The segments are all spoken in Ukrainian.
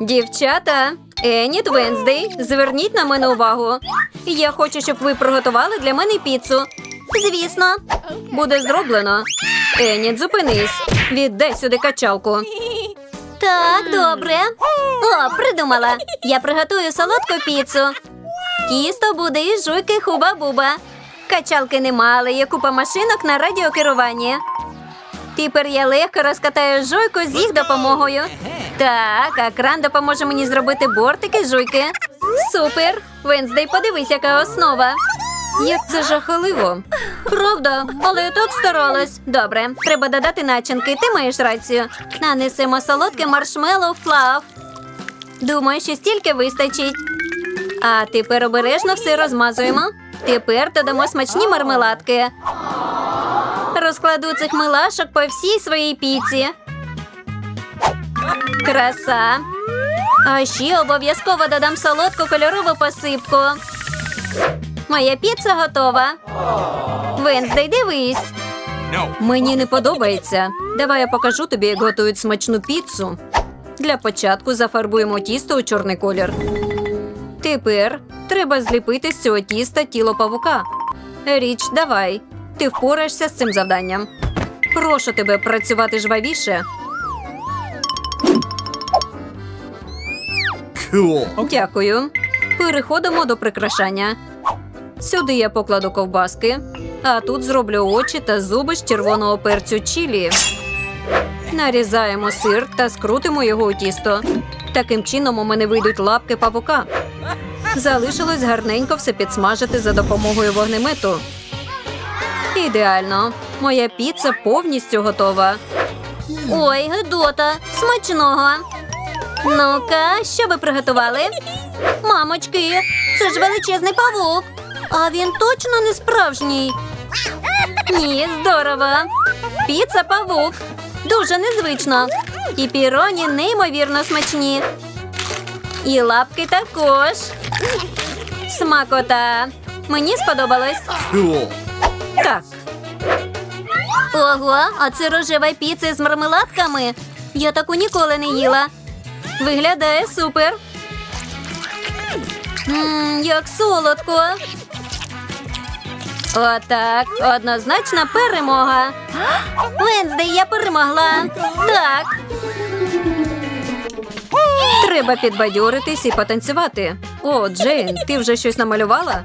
Дівчата, Еніт Венздей, зверніть на мене увагу. Я хочу, щоб ви приготували для мене піцу. Звісно, буде зроблено. Еніт, зупинись. Віддай сюди качалку. Так, добре. О, придумала. Я приготую солодку піцу. Тісто буде із жуйки хуба-буба. Качалки нема, але є купа машинок на радіокеруванні. Тепер я легко розкатаю жуйку з їх допомогою. Так, а кран допоможе мені зробити бортики жуйки. Супер! Венздей, подивись, яка основа. Як це жахливо. Правда, але я так старалась. Добре, треба додати начинки. Ти маєш рацію. Нанесемо солодке маршмеллоу флаф. Думаю, що стільки вистачить. А тепер обережно все розмазуємо. Тепер додамо смачні мармеладки. Розкладу цих милашок по всій своїй піці. Краса. А ще обов'язково додам солодку кольорову посипку. Моя піца готова. Венздей, дивись. Мені не подобається. Давай я покажу тобі, як готують смачну піцу. Для початку зафарбуємо тісто у чорний колір. Тепер треба зліпити з цього тіста тіло павука. Річ, давай. Ти впораєшся з цим завданням. Прошу тебе працювати жвавіше. Дякую. Переходимо до прикрашання. Сюди я покладу ковбаски, а тут зроблю очі та зуби з червоного перцю чілі. Нарізаємо сир та скрутимо його у тісто. Таким чином у мене вийдуть лапки павука. Залишилось гарненько все підсмажити за допомогою вогнемету. Ідеально. Моя піца повністю готова. Ой, Гедота, смачного. Ну-ка, що ви приготували? Мамочки, це ж величезний павук. А він точно не справжній. Ні, здорово. Піца павук. Дуже незвично. І піроні неймовірно смачні. І лапки також. Смакота. Мені сподобалось. Так. Ого, а це рожева піца з мармеладками. Я таку ніколи не їла. Виглядає супер. Мм, як солодко. Отак, однозначна перемога. Венздей, я перемогла. Так. Треба підбадьоритись і потанцювати. О, Джейн, ти вже щось намалювала?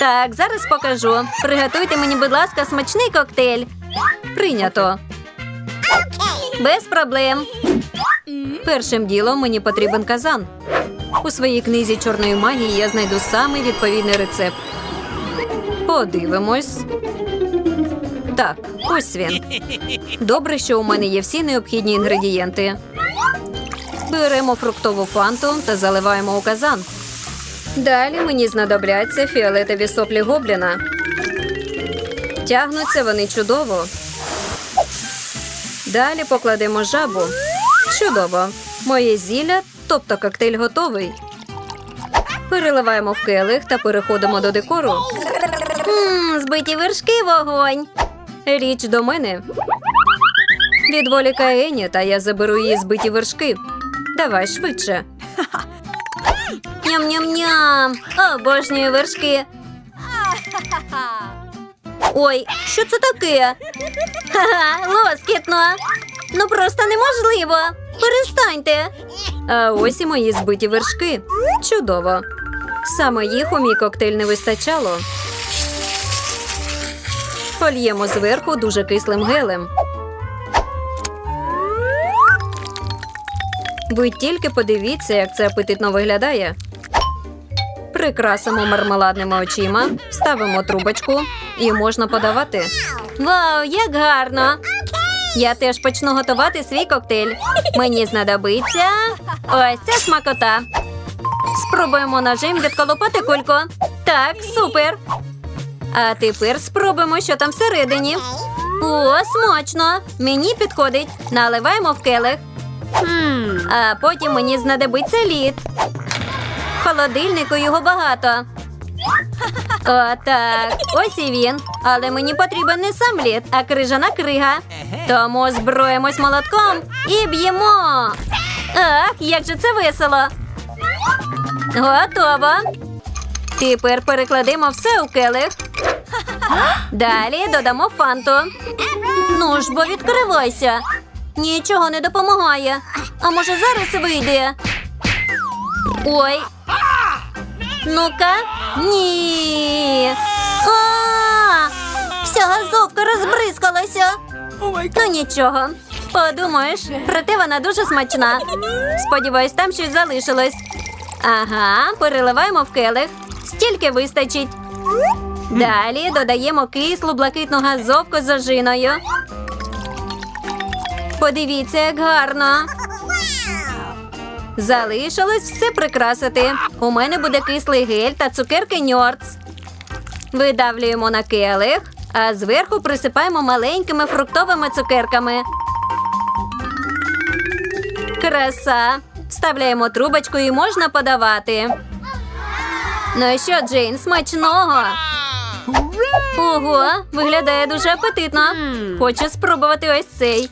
Так, зараз покажу. Приготуйте мені, будь ласка, смачний коктейль. Прийнято. Без проблем. Першим ділом мені потрібен казан. У своїй книзі чорної магії я знайду самий відповідний рецепт. Подивимось. Так, ось він. Добре, що у мене є всі необхідні інгредієнти. Беремо фруктову фанту та заливаємо у казан. Далі мені знадобляться фіолетові соплі гобліна. Тягнуться вони чудово. Далі покладемо жабу. Чудово. Моє зілля, тобто коктейль готовий. Переливаємо в келих та переходимо до декору. Ммм, збиті вершки вогонь. Річ до мене. Відволікає Ені, та я заберу її збиті вершки. Давай швидше. Ням-ням-ням. Обожнюю вершки. Ой, що це таке? Ха-ха, лоскітно. Ну просто неможливо. Перестаньте. А ось і мої збиті вершки. Чудово. Саме їх у мій коктейль не вистачало. Польємо зверху дуже кислим гелем. Ви тільки подивіться, як це апетитно виглядає. Прикрасимо мармеладними очима, ставимо трубочку і можна подавати. Вау, як гарно! Я теж почну готувати свій коктейль. Мені знадобиться ось ця смакота. Спробуємо ножем відколупати кульку. Так, супер. А тепер спробуємо, що там всередині. О, смачно! Мені підходить. Наливаємо в келих. А потім мені знадобиться лід. Холодильнику його багато. Отак, ось і він. Але мені потрібен не сам лід, а крижана крига. Тому зброємось молотком і б'ємо. Ах, як же це весело. Готово. Тепер перекладемо все у келих. Далі додамо фанту. Ну ж бо відкривайся. Нічого не допомагає. А може зараз вийде? Ой. Ну-ка. Ні. А! Вся газовка розбризкалася. Ну нічого. Подумаєш, проте вона дуже смачна. Сподіваюсь, там щось залишилось. Ага, переливаємо в келих. Стільки вистачить. Далі додаємо кислу блакитну газовку з ожиною. Подивіться, як гарно. Залишилось все прикрасити. У мене буде кислий гель та цукерки ньорц. Видавлюємо на келих, а зверху присипаємо маленькими фруктовими цукерками. Краса. Вставляємо трубочку і можна подавати. Ну що, Джейн, смачного? Ого, виглядає дуже апетитно. Хочу спробувати ось цей.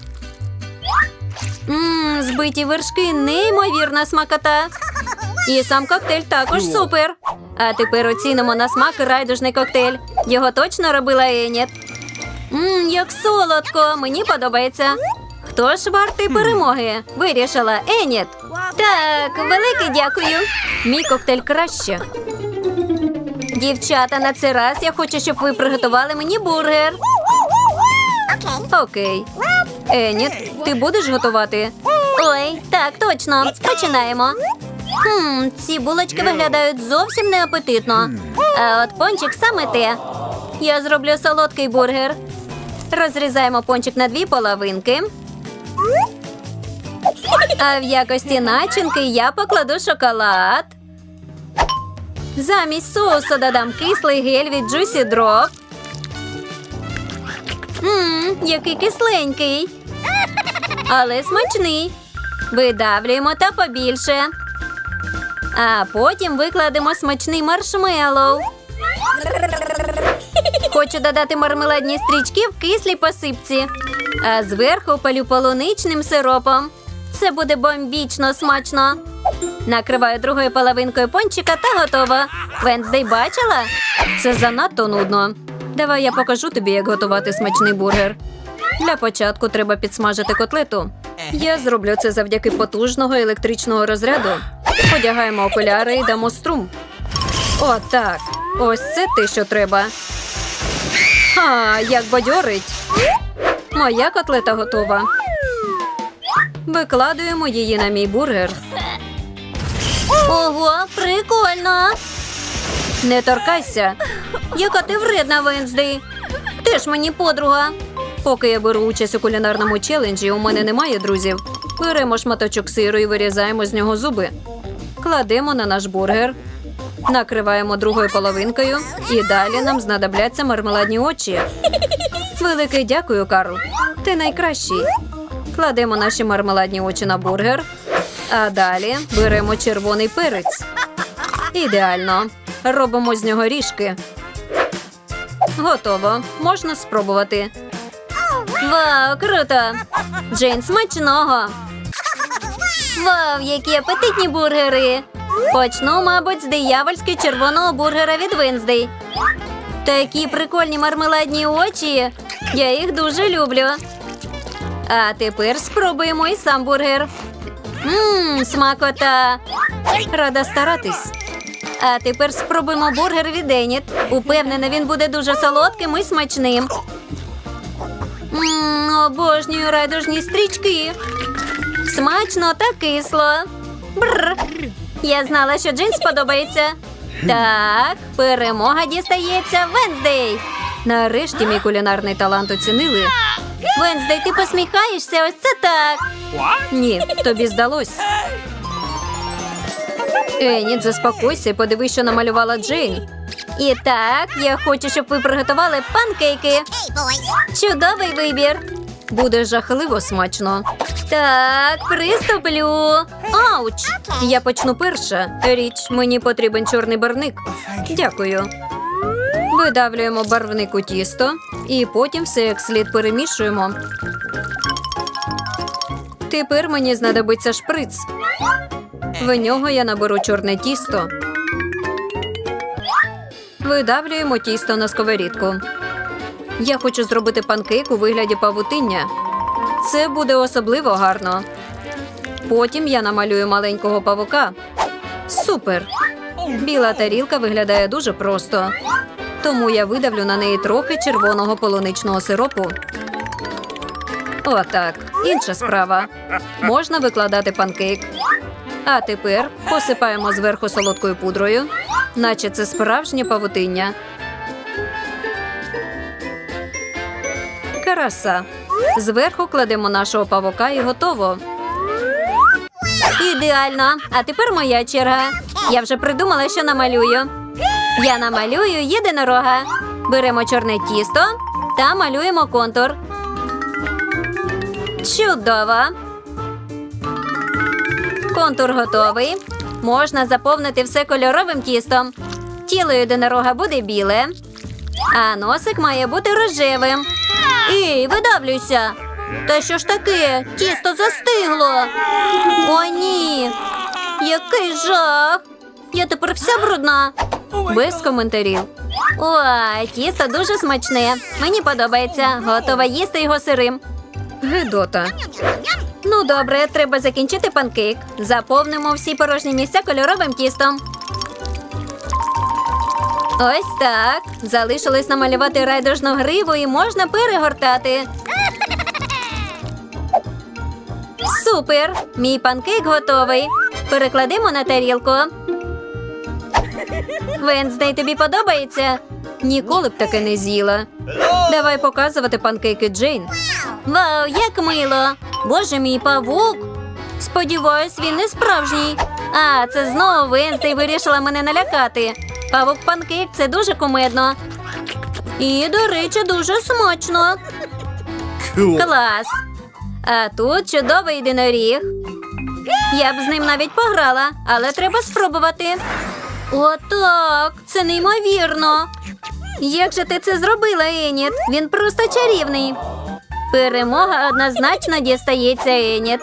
Мм, збиті вершки, неймовірна смакота. І сам коктейль також супер. А тепер оцінимо на смак райдужний коктейль. Його точно робила Еніт. Мм, як солодко, мені подобається. Хто ж вартий перемоги? Вирішила Еніт. Так, велике дякую. Мій коктейль краще. Дівчата, на цей раз я хочу, щоб ви приготували мені бургер. Окей. Еніт, ти будеш готувати? Ой, так, точно. Починаємо. Хм, ці булочки виглядають зовсім неапетитно. А от пончик саме те. Я зроблю солодкий бургер. Розрізаємо пончик на дві половинки. А в якості начинки я покладу шоколад. Замість соусу додам кислий гель від Juicy Drop. Ммм, який кисленький. Але смачний. Видавлюємо та побільше. А потім викладемо смачний маршмеллоу. Хочу додати мармеладні стрічки в кислій посипці. А зверху палю полуничним сиропом. Це буде бомбічно смачно. Накриваю другою половинкою пончика та готово. Венздей бачила? Це занадто нудно. Давай я покажу тобі, як готувати смачний бургер. Для початку треба підсмажити котлету. Я зроблю це завдяки потужного електричного розряду. Одягаємо окуляри і дамо струм. О, так. Ось це те, що треба. А, як бадьорить. Моя котлета готова. Викладуємо її на мій бургер. Ого, прикольно. Не торкайся. Яка ти вредна, Венздей. Ти ж мені подруга. Поки я беру участь у кулінарному челенджі, у мене немає друзів. Беремо шматочок сиру і вирізаємо з нього зуби. Кладемо на наш бургер. Накриваємо другою половинкою, і далі нам знадобляться мармеладні очі. Велике дякую, Карл. Ти найкращий. Кладемо наші мармеладні очі на бургер. А далі беремо червоний перець. Ідеально. Робимо з нього ріжки. Готово. Можна спробувати. Вау, круто! Джейн смачного. Вау, які апетитні бургери! Почну, мабуть, з диявольськи червоного бургера від Венздей. Такі прикольні мармеладні очі. Я їх дуже люблю. А тепер спробуємо і сам бургер. Ммм, смакота. Рада старатись. А тепер спробуємо бургер від Еніт. Упевнена, він буде дуже солодким і смачним. Ммм, обожнюю райдужні стрічки. Смачно та кисло. Бррр. Я знала, що Джин сподобається. Так, перемога дістається Венздей. Нарешті мій кулінарний талант оцінили. Венздей, ти посміхаєшся? Ось це так. Ні, тобі здалось. Еніт, заспокойся і подивись, що намалювала Джейн. І так, я хочу, щоб ви приготували панкейки. Чудовий вибір. Буде жахливо смачно. Так, приступлю. Ауч! Я почну перша. Річ, мені потрібен чорний барвник. Дякую. Видавлюємо барвник у тісто і потім все як слід перемішуємо. Тепер мені знадобиться шприц. В нього я наберу чорне тісто. Видавлюємо тісто на сковорідку. Я хочу зробити панкейк у вигляді павутиння. Це буде особливо гарно. Потім я намалюю маленького павука. Супер! Біла тарілка виглядає дуже просто. Тому я видавлю на неї трохи червоного полуничного сиропу. Отак, інша справа. Можна викладати панкейк. А тепер посипаємо зверху солодкою пудрою, наче це справжнє павутиння. Краса. Зверху кладемо нашого павука і готово. Ідеально. А тепер моя черга. Я вже придумала, що намалюю. Я намалюю єдинорога. Беремо чорне тісто та малюємо контур. Чудово. Контур готовий. Можна заповнити все кольоровим тістом. Тіло єдинорога буде біле, а носик має бути рожевим. Ей, видавлюйся. Та що ж таке? Тісто застигло. О, ні. Який жах. Я тепер вся брудна. Без коментарів. Ой, тісто дуже смачне. Мені подобається. Готова їсти його сирим. Гидота. Ну, добре, треба закінчити панкейк. Заповнимо всі порожні місця кольоровим тістом. Ось так. Залишилось намалювати райдужну гриву і можна перегортати. Супер! Мій панкейк готовий. Перекладемо на тарілку. Венздей, тобі подобається? Ніколи б таке не з'їла. Давай показувати панкейки Джейн. Вау, як мило! Боже мій павук. Сподіваюсь, він не справжній. А, це знову Венздей вирішила мене налякати. Павук панкейк це дуже кумедно. І, до речі, дуже смачно. Клас. А тут чудовий єдиноріг. Я б з ним навіть пограла, але треба спробувати. Отак, це неймовірно. Як же ти це зробила, Еніт? Він просто чарівний. Перемога однозначно дістається Еніт.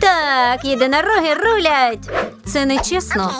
Так, єдинороги рулять. Це нечесно.